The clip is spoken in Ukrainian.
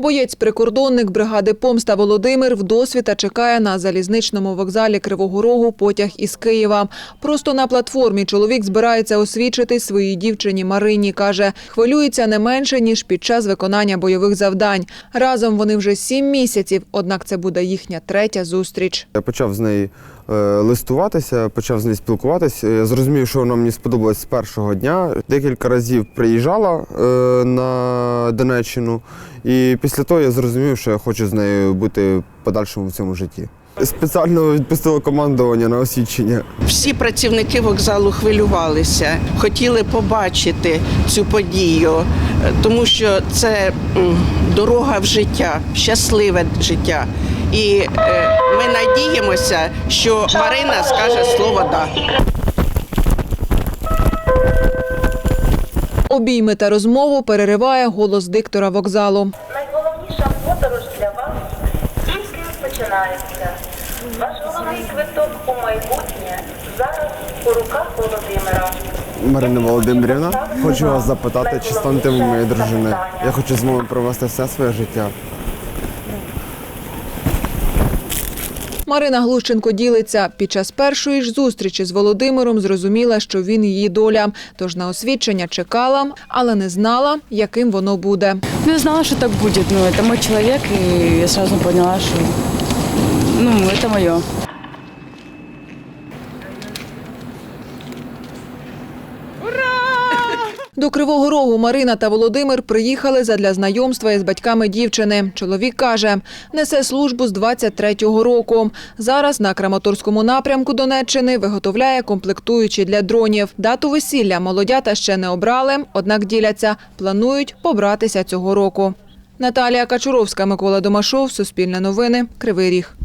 Боєць-прикордонник бригади Помста Володимир вдосвіта чекає на залізничному вокзалі Кривого Рогу потяг із Києва. Просто на платформі чоловік збирається освідчити своїй дівчині Марині. Каже, хвилюється не менше ніж під час виконання бойових завдань. Разом вони вже сім місяців. Однак це буде їхня третя зустріч. Я почав з нею е, листуватися, почав з нею спілкуватися. Я зрозумів, що вона мені сподобалась з першого дня. Декілька разів приїжджала е, на Донеччину, і після того я зрозумів, що я хочу з нею бути в подальшому в цьому житті. Спеціально відпустило командування на освідчення. Всі працівники вокзалу хвилювалися, хотіли побачити цю подію, тому що це дорога в життя, щасливе життя. І е, ми надіємося, що Марина скаже слово да. Обійми та розмову перериває голос диктора вокзалу. Найголовніша подорож для вас тільки починається. Ваш головний квиток у майбутнє зараз у руках Володимира. Марина Володимирівна, хочу вас запитати, чи станете ви моєю дружиною. Я хочу з вами провести все своє життя. Марина Глущенко ділиться. Під час першої ж зустрічі з Володимиром зрозуміла, що він її доля. Тож на освідчення чекала, але не знала, яким воно буде. Не знала, що так буде. Ну, це мой чоловік, і я зразу поняла, що ну, це мое. До Кривого Рогу Марина та Володимир приїхали задля знайомства із батьками дівчини. Чоловік каже, несе службу з 23-го року. Зараз на Краматорському напрямку Донеччини виготовляє комплектуючі для дронів. Дату весілля молодята ще не обрали, однак діляться, планують побратися цього року. Наталія Качуровська, Микола Домашов, Суспільне новини, Кривий Ріг.